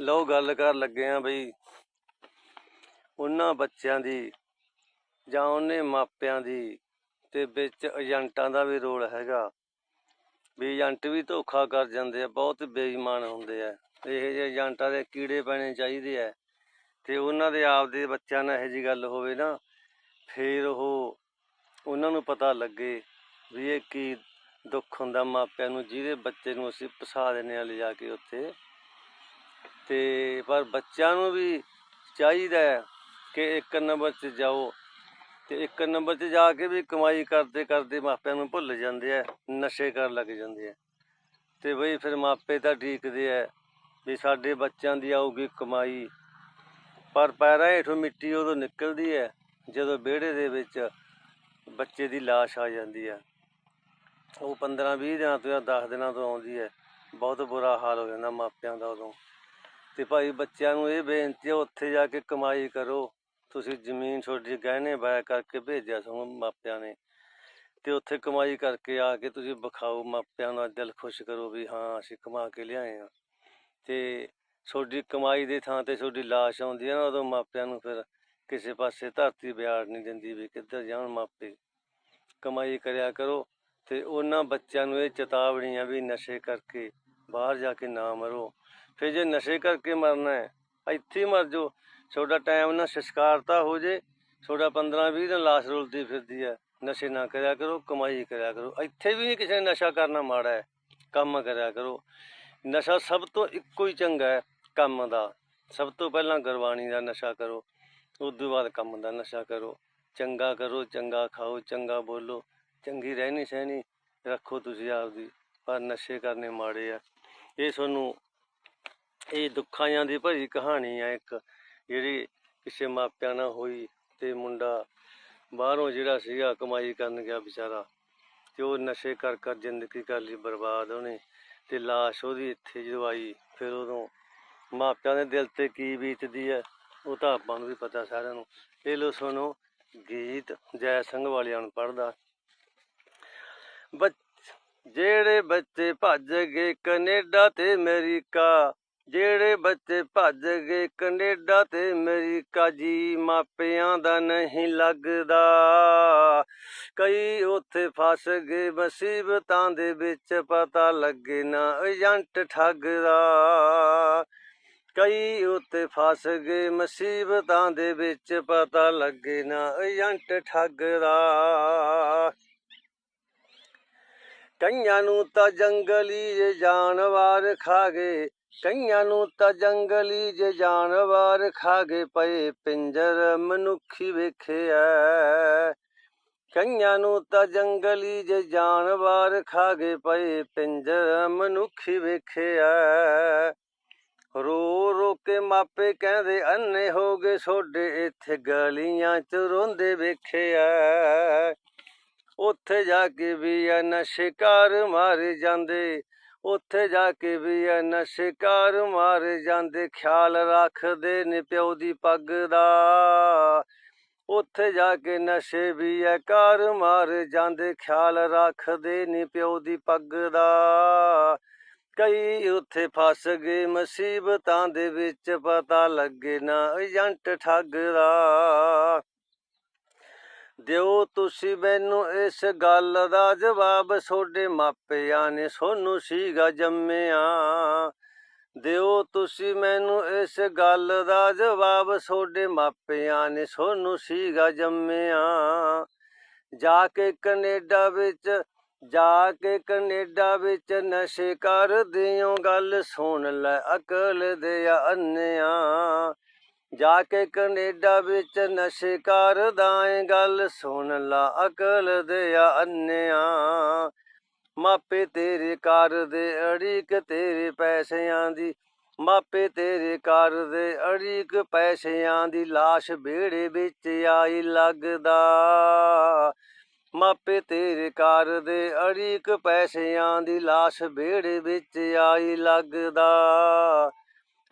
ਲਓ ਗੱਲ ਕਰ ਲੱਗੇ ਆ ਬਈ। ਉਹਨਾਂ ਬੱਚਿਆਂ ਦੀ ਜਾਂ ਉਹਨੇ ਮਾਪਿਆਂ ਦੀ ਤੇ ਵਿੱਚ ਏਜੰਟਾਂ ਦਾ ਵੀ ਰੋਲ ਹੈਗਾ। ਵੀ ਏਜੰਟ ਵੀ ਧੋਖਾ ਕਰ ਜਾਂਦੇ ਆ, ਬਹੁਤ ਬੇਈਮਾਨ ਹੁੰਦੇ ਆ। ਇਹੋ ਜਿਹੇ ਏਜੰਟਾਂ ਦੇ ਕੀੜੇ ਪੈਣੇ ਚਾਹੀਦੇ ਆ। ਤੇ ਉਹਨਾਂ ਦੇ ਆਪਦੇ ਬੱਚਿਆਂ ਨਾਲ ਇਹੋ ਜਿਹੀ ਗੱਲ ਹੋਵੇ ਨਾ, ਫੇਰ ਉਹ ਉਹਨਾਂ ਨੂੰ ਪਤਾ ਲੱਗੇ ਵੀ ਇਹ ਕੀ ਦੁੱਖ ਹੁੰਦਾ ਮਾਪਿਆਂ ਨੂੰ, ਜਿਹਦੇ ਬੱਚੇ ਨੂੰ ਅਸੀਂ ਫਸਾ ਦਿੰਦੇ ਆ ਲਿਜਾ ਕੇ ਉੱਥੇ। ਤੇ ਪਰ ਬੱਚਿਆਂ ਨੂੰ ਵੀ ਚਾਹੀਦਾ ਹੈ ਕਿ ਇੱਕ ਨੰਬਰ 'ਚ ਜਾਓ ਤੇ ਇੱਕ ਨੰਬਰ 'ਚ ਜਾ ਕੇ ਵੀ ਕਮਾਈ ਕਰਦੇ ਕਰਦੇ ਮਾਪਿਆਂ ਨੂੰ ਭੁੱਲ ਜਾਂਦੇ ਆ, ਨਸ਼ੇ ਕਰਨ ਲੱਗ ਜਾਂਦੇ ਆ। ਤੇ ਬਈ ਫਿਰ ਮਾਪੇ ਤਾਂ ਢੀਕਦੇ ਆ ਵੀ ਸਾਡੇ ਬੱਚਿਆਂ ਦੀ ਆਊਗੀ ਕਮਾਈ। ਪਰ ਪੈਰਾਂ ਹੇਠੋਂ ਮਿੱਟੀ ਉਦੋਂ ਨਿਕਲਦੀ ਹੈ ਜਦੋਂ ਵਿਹੜੇ ਦੇ ਵਿੱਚ ਬੱਚੇ ਦੀ ਲਾਸ਼ ਆ ਜਾਂਦੀ ਹੈ ਉਹ 15 20 ਦਿਨਾਂ ਤੋਂ ਜਾਂ 10 ਦਿਨਾਂ ਤੋਂ ਆਉਂਦੀ ਹੈ। ਬਹੁਤ ਬੁਰਾ ਹਾਲ ਹੋ ਜਾਂਦਾ ਮਾਪਿਆਂ ਦਾ ਉਦੋਂ। ਤੇ ਭਾਈ ਬੱਚਿਆਂ ਨੂੰ ਇਹ ਬੇਨਤੀ ਹੈ ਉੱਥੇ ਜਾ ਕੇ ਕਮਾਈ ਕਰੋ। ਤੁਸੀਂ ਜ਼ਮੀਨ ਛੋਟੀ ਗਹਿਣੇ ਬਾਇਆ ਕਰਕੇ ਭੇਜਿਆ ਤੁਹਾਨੂੰ ਮਾਪਿਆਂ ਨੇ। ਤੇ ਉੱਥੇ ਕਮਾਈ ਕਰਕੇ ਆ ਕੇ ਤੁਸੀਂ ਵਿਖਾਓ, ਮਾਪਿਆਂ ਦਾ ਦਿਲ ਖੁਸ਼ ਕਰੋ ਵੀ ਹਾਂ, ਅਸੀਂ ਕਮਾ ਕੇ ਲਿਆਏ ਆ। ਤੇ ਤੁਹਾਡੀ ਕਮਾਈ ਦੀ ਥਾਂ ਤੇ ਤੁਹਾਡੀ ਲਾਸ਼ ਆਉਂਦੀ ਹੈ ਨਾ, ਉਦੋਂ ਮਾਪਿਆਂ ਨੂੰ ਫਿਰ ਕਿਸੇ ਪਾਸੇ ਧਰਤੀ ਬਿਆੜ ਨਹੀਂ ਦਿੰਦੀ ਵੀ ਕਿੱਧਰ ਜਾਣ ਮਾਪੇ। ਕਮਾਈ ਕਰਿਆ ਕਰੋ ਤੇ ਉਹਨਾਂ ਬੱਚਿਆਂ ਨੂੰ ਇਹ ਚੇਤਾਵਨੀ ਆ ਵੀ ਨਸ਼ੇ ਕਰਕੇ ਬਾਹਰ ਜਾ ਕੇ ਨਾ ਮਰੋ। ਫਿਰ ਜੇ ਨਸ਼ੇ ਕਰਕੇ ਮਰਨਾ ਹੈ ਇੱਥੇ ਹੀ ਮਰ ਜਾਓ। ਤੁਹਾਡਾ ਟਾਈਮ ਨਾ ਸੰਸਕਾਰਤਾ ਹੋ ਜੇ, ਤੁਹਾਡਾ 15 20 ਦਿਨ ਲਾਸ਼ ਰੁਲਦੀ ਫਿਰਦੀ ਹੈ। ਨਸ਼ੇ ਨਾ ਕਰਿਆ ਕਰੋ, ਕਮਾਈ ਕਰਿਆ ਕਰੋ। ਇੱਥੇ ਵੀ ਨਹੀਂ ਕਿਸੇ ਨੇ ਨਸ਼ਾ ਕਰਨਾ ਮਾੜਾ ਹੈ, ਕੰਮ ਕਰਿਆ ਕਰੋ। ਨਸ਼ਾ ਸਭ ਤੋਂ ਇੱਕੋ ਹੀ ਚੰਗਾ ਹੈ, ਕੰਮ ਦਾ। ਸਭ ਤੋਂ ਪਹਿਲਾਂ ਗੁਰਬਾਣੀ ਦਾ ਨਸ਼ਾ ਕਰੋ ਉਸ ਤੋਂ ਬਾਅਦ ਕੰਮ ਦਾ ਨਸ਼ਾ ਕਰੋ। ਚੰਗਾ ਕਰੋ, ਚੰਗਾ ਖਾਓ, ਚੰਗਾ ਬੋਲੋ। ਚੰਗੀ ਰਹਿਣੀ ਸਹਿਣੀ ਰੱਖੋ ਤੁਸੀਂ ਆਪਦੀ, ਪਰ ਨਸ਼ੇ ਕਰਨੇ ਮਾੜੇ ਆ। ਇਹ ਤੁਹਾਨੂੰ ਇਹ ਦੁੱਖਾਂ ਆਂ ਦੀ ਭਰੀ ਕਹਾਣੀ ਆ ਇੱਕ, ਜਿਹੜੀ ਕਿਸੇ ਮਾਪਿਆਂ ਨਾਲ ਹੋਈ ਤੇ ਮੁੰਡਾ ਬਾਹਰੋਂ ਜਿਹੜਾ ਸੀਗਾ ਕਮਾਈ ਕਰਨ ਗਿਆ ਵਿਚਾਰਾ ਤੇ ਉਹ ਨਸ਼ੇ ਕਰ ਕਰ ਜ਼ਿੰਦਗੀ ਕਰ ਲਈ ਬਰਬਾਦ ਉਹਨੇ ਤੇ ਲਾਸ਼ ਉਹਦੀ ਇੱਥੇ ਜਦੋਂ ਆਈ, ਫਿਰ ਉਦੋਂ ਮਾਪਿਆਂ ਦੇ ਦਿਲ ਤੇ ਕੀ ਬੀਤਦੀ ਹੈ ਉਹ ਤਾਂ ਆਪਾਂ ਨੂੰ ਵੀ ਪਤਾ ਸਾਰਿਆਂ ਨੂੰ। ਇਹ ਲੋ ਸੁਣੋ ਗੀਤ ਜੈ ਸਿੰਘ ਵਾਲਿਆਂ ਨੂੰ ਪੜਦਾ ਜਿਹੜੇ ਬੱਚੇ ਭੱਜ ਗਏ ਕੈਨੇਡਾ ਤੇ ਅਮਰੀਕਾ ਜਿਹੜੇ ਬੱਚੇ ਭੱਜ ਗਏ ਕੈਨੇਡਾ ਤੇ ਅਮਰੀਕਾ, ਜੀ ਮਾਪਿਆਂ ਦਾ ਨਹੀਂ ਲੱਗਦਾ। ਕਈ ਉੱਥੇ ਫਸ ਗਏ, ਮੁਸੀਬਤਾਂ ਦੇ ਵਿੱਚ ਪਤਾ ਲੱਗੇ ਨਾ ਏਜੰਟ ਠੱਗਦਾ। ਕਈ ਉੱਤੇ ਫਸ ਗਏ, ਮੁਸੀਬਤਾਂ ਦੇ ਵਿੱਚ ਪਤਾ ਲੱਗੇ ਨਾ ਏਜੰਟ ਠੱਗਦਾ। ਕਈਆਂ ਨੂੰ ਤਾਂ ਜੰਗਲੀ ਜਾਨਵਰ ਖਾ ਗਏ ਕਈਆਂ ਨੂੰ ਤਾਂ ਜੰਗਲੀ ਜੇ ਜਾਨਵਰ ਖਾਗੇ ਪਏ ਪਿੰਜਰ ਮਨੁੱਖੀ ਵੇਖਿਆ ਕਈਆਂ ਨੂੰ ਤਾਂ ਜੰਗਲੀ ਜੇ ਜਾਨਵਰ ਖਾਗੇ ਪਏ ਪਿੰਜਰ ਮਨੁੱਖੀ ਵੇਖਿਆ ਰੋ ਰੋ ਕੇ ਮਾਪੇ ਕਹਿੰਦੇ ਅੰਨੇ ਹੋ ਗਏ ਛੋਡੇ ਇੱਥੇ ਗਲੀਆਂ ਚ ਰੋਂਦੇ ਵੇਖਿਆ ਉੱਥੇ ਜਾ ਕੇ ਵੀ ਆ ਨਸ਼ੇ ਕਾਰ ਮਾਰੇ ਜਾਂਦੇ। ਉੱਥੇ ਜਾ ਕੇ ਵੀ ਆ ਨਸ਼ੇ ਕਾਰ ਮਾਰੇ ਜਾਂਦੇ, ਖਿਆਲ ਰੱਖਦੇ ਨੇ ਪਿਓ ਦੀ ਪੱਗ ਦਾ। ਉੱਥੇ ਜਾ ਕੇ ਨਸ਼ੇ ਵੀ ਐ ਕਾਰ ਮਾਰੇ ਜਾਂਦੇ, ਖਿਆਲ ਰੱਖਦੇ ਨੇ ਪਿਓ ਦੀ ਪੱਗ ਦਾ। ਕਈ ਉੱਥੇ ਫਸ ਗਏ, ਮੁਸੀਬਤਾਂ ਦੇ ਵਿੱਚ ਪਤਾ ਲੱਗੇ ਨਾ ਏਜੰਟ ਠੱਗਦਾ ਦਿਓ ਤੁਸੀਂ ਮੈਨੂੰ ਇਸ ਗੱਲ ਦਾ ਜਵਾਬ। ਤੁਹਾਡੇ ਮਾਪਿਆਂ ਨੇ ਸੋਨੂੰ ਸੀਗਾ ਜੰਮਿਆ। ਦਿਓ ਤੁਸੀਂ ਮੈਨੂੰ ਇਸ ਗੱਲ ਦਾ ਜਵਾਬ। ਤੁਹਾਡੇ ਮਾਪਿਆਂ ਨੇ ਸੋਨੂੰ ਸੀਗਾ ਜੰਮਿਆ। ਜਾ ਕੇ ਕੈਨੇਡਾ ਵਿੱਚ, ਜਾ ਕੇ ਕੈਨੇਡਾ ਵਿੱਚ ਨਸ਼ੇ ਕਰ ਦਿਓ ਗੱਲ ਸੁਣ ਲੈ ਅਕਲ ਦੇ ਅੰਨਿਆ। ਜਾ ਕੇ ਕੈਨੇਡਾ ਵਿੱਚ ਨਸ਼ੇ ਕਰਦਾ ਏ ਗੱਲ ਸੁਣ ਲਾ ਅਕਲ ਦੇ ਅੰਨਿਆ। ਮਾਪੇ ਤੇਰੇ ਕਰਦੇ ਅੜੀਕ ਤੇਰੇ ਪੈਸਿਆਂ ਦੀ, ਮਾਪੇ ਤੇਰੇ ਕਰਦੇ ਅੜੀਕ ਪੈਸਿਆਂ ਦੀ ਲਾਸ਼ ਬੇੜੇ ਵਿੱਚ ਆਈ ਲੱਗਦਾ। ਮਾਪੇ ਤੇਰੇ ਕਰਦੇ ਅੜੀਕ ਪੈਸਿਆਂ ਦੀ ਲਾਸ਼ ਬੇੜੇ ਵਿੱਚ ਆਈ ਲੱਗਦਾ।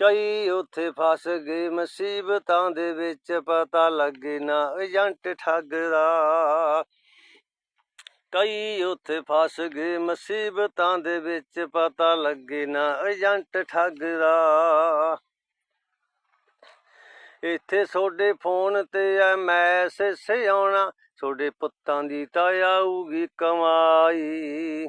ਕਈ ਉੱਥੇ ਫਸ ਗਏ ਮੁਸੀਬਤਾਂ ਦੇ ਵਿੱਚ ਪਤਾ ਲੱਗੇ ਨਾ ਏਜੰਟ ਠੱਗਦਾ। ਕਈ ਉੱਥੇ ਫਸ ਗਏ ਮੁਸੀਬਤਾਂ ਦੇ ਵਿੱਚ ਪਤਾ ਲੱਗੇ ਨਾ ਏਜੰਟ ਠੱਗਦਾ। ਇੱਥੇ ਤੁਹਾਡੇ ਫੋਨ ਤੇ ਐ ਮੈਸੇਜ ਆਉਣਾ ਤੁਹਾਡੇ ਪੁੱਤਾਂ ਦੀ ਤਾਂ ਆਊਗੀ ਕਮਾਈ।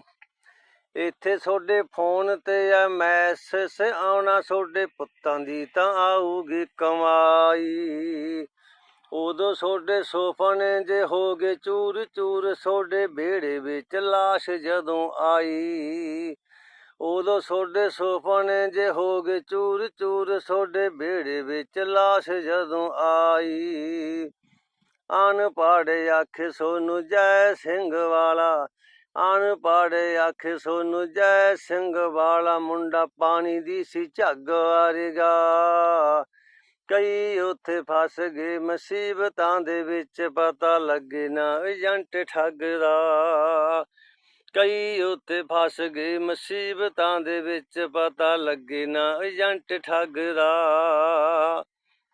ਇੱਥੇ ਤੁਹਾਡੇ ਫੋਨ ਤੇ ਐ ਮੈਸੇਜ ਆਉਣਾ ਤੁਹਾਡੇ ਪੁੱਤਾਂ ਦੀ ਤਾਂ ਆਊਗੀ ਕਮਾਈ। ਉਦੋਂ ਤੁਹਾਡੇ ਸੁਪਨੇ ਜੇ ਹੋ ਗਏ ਚੂਰ ਚੂਰ ਤੁਹਾਡੇ ਵਿਹੜੇ ਵਿੱਚ ਲਾਸ਼ ਜਦੋਂ ਆਈ। ਉਦੋਂ ਤੁਹਾਡੇ ਸੁਪਨੇ ਜੇ ਹੋ ਗਏ ਚੂਰ ਚੂਰ ਤੁਹਾਡੇ ਬੇੜੇ ਵਿੱਚ ਲਾਸ਼ ਜਦੋਂ ਆਈ। ਅਨਪੜ੍ਹ ਆਖੇ ਸੋਨੂੰ ਜੈ ਸਿੰਘ ਵਾਲਾ ਅਨਪੜ੍ਹ ਆਖੇ ਸੋਨੂੰ ਜੈ ਸਿੰਘ ਵਾਲਾ ਮੁੰਡਾ ਪਾਣੀ ਦੀ ਸੀ ਝੱਗ ਵਰਗਾ ਕਈ ਉੱਥੇ ਫਸ ਗਏ, ਮੁਸੀਬਤਾਂ ਦੇ ਵਿੱਚ ਪਤਾ ਲੱਗੇ ਨਾ ਏਜੰਟ ਠੱਗ ਦਾ ਕਈ ਉੱਥੇ ਫਸ ਗਏ, ਮੁਸੀਬਤਾਂ ਦੇ ਵਿੱਚ ਪਤਾ ਲੱਗੇ ਨਾ ਏਜੰਟ ਠੱਗ ਦਾ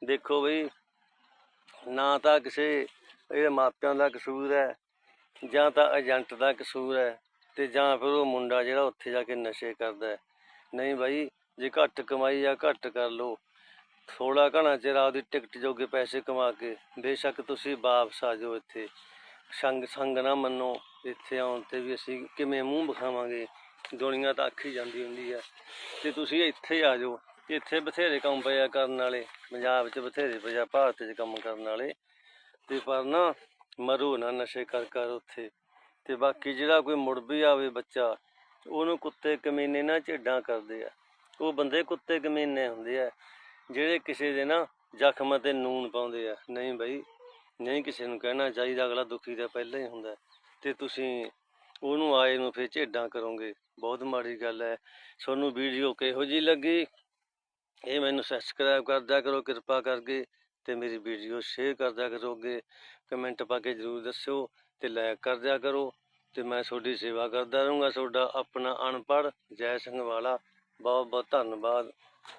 ਦੇਖੋ ਬਈ, ਨਾ ਤਾਂ ਕਿਸੇ ਇਹ ਮਾਪਿਆਂ ਦਾ ਕਸੂਰ ਹੈ। ਜਾਂ ਤਾਂ ਏਜੰਟ ਦਾ ਕਸੂਰ ਹੈ ਤੇ ਜਾਂ ਫਿਰ ਉਹ ਮੁੰਡਾ ਜਿਹੜਾ ਉੱਥੇ ਜਾ ਕੇ ਨਸ਼ੇ ਕਰਦਾ ਹੈ। ਨਹੀਂ ਬਾਈ, ਜੇ ਘੱਟ ਕਮਾਈ ਆ ਘੱਟ ਕਰ ਲਓ ਥੋੜਾ ਘਣਾ ਚਿਰ ਆਪਦੀ ਟਿਕਟ ਜੋਗੇ ਪੈਸੇ ਕਮਾ ਕੇ, ਬੇਸ਼ੱਕ ਤੁਸੀਂ ਵਾਪਸ ਆ ਜਾਓ ਇੱਥੇ। ਸੰਗ ਸੰਗ ਨਾ ਮੰਨੋ, ਇੱਥੇ ਆਉਣ ਤੇ ਵੀ ਅਸੀਂ ਕਿਵੇਂ ਮੂੰਹ ਵਿਖਾਵਾਂਗੇ? ਦੁਨੀਆ ਤਾਂ ਆਖੀ ਜਾਂਦੀ ਹੁੰਦੀ ਹੈ। ਤੇ ਤੁਸੀਂ ਇੱਥੇ ਆ ਜਾਓ, ਇੱਥੇ ਬਥੇਰੇ ਕੰਮ ਪਿਆ ਕਰਨ ਵਾਲੇ, ਪੰਜਾਬ 'ਚ ਬਥੇਰੇ ਪਿਆ ਭਾਰਤ 'ਚ ਕੰਮ ਕਰਨ ਵਾਲੇ। ਤੇ ਪਰ ਨਾ ਮਰੋ ਨਾ ਨਸ਼ੇ ਕਰ ਕਰ ਉੱਥੇ। ਤੇ ਬਾਕੀ ਜਿਹੜਾ ਕੋਈ ਮੁੜ ਵੀ ਆਵੇ ਬੱਚਾ, ਉਹਨੂੰ ਕੁੱਤੇ ਕਮੀਨੇ ਨਾ ਝੇਡਾਂ ਕਰਦੇ ਆ। ਉਹ ਬੰਦੇ ਕੁੱਤੇ ਕਮੀਨੇ ਹੁੰਦੇ ਆ, ਜਿਹੜੇ ਕਿਸੇ ਦੇ ਨਾ ਜ਼ਖਮ ਤੇ ਨੂਨ ਪਾਉਂਦੇ ਆ। ਨਹੀਂ ਬਈ, ਨਹੀਂ ਕਿਸੇ ਨੂੰ ਕਹਿਣਾ ਚਾਹੀਦਾ, ਅਗਲਾ ਦੁਖੀ ਤਾਂ ਪਹਿਲਾਂ ਹੀ ਹੁੰਦਾ। ਤੇ ਤੁਸੀਂ ਉਹਨੂੰ ਆਏ ਨੂੰ ਫਿਰ ਝੇਡਾਂ ਕਰੋਗੇ। ਬਹੁਤ ਮਾੜੀ ਗੱਲ ਹੈ। ਤੁਹਾਨੂੰ ਵੀਡੀਓ ਕਿਹੋ ਜੀ ਲੱਗੀ? ਇਹ ਮੈਨੂੰ ਸਬਸਕ੍ਰਾਈਬ ਕਰ ਕਰੋ, ਕਿਰਪਾ ਕਰਕੇ। ਤੇ ਮੇਰੀ ਵੀਡੀਓ ਸ਼ੇਅਰ ਕਰ ਦਿਆ ਅੱਗੇ। ਕਮੈਂਟ ਪਾ ਕੇ ਜਰੂਰ ਦੱਸਿਓ ਤੇ ਲਾਈਕ ਕਰ ਦਿਆ ਕਰੋ। ਤੇ ਮੈਂ ਤੁਹਾਡੀ ਸੇਵਾ ਕਰਦਾ ਰਹੂੰਗਾ, ਤੁਹਾਡਾ ਆਪਣਾ ਅਨਪੜ੍ਹ ਜੈ ਸਿੰਘ ਵਾਲਾ। ਬਹੁਤ ਬਹੁਤ ਧੰਨਵਾਦ।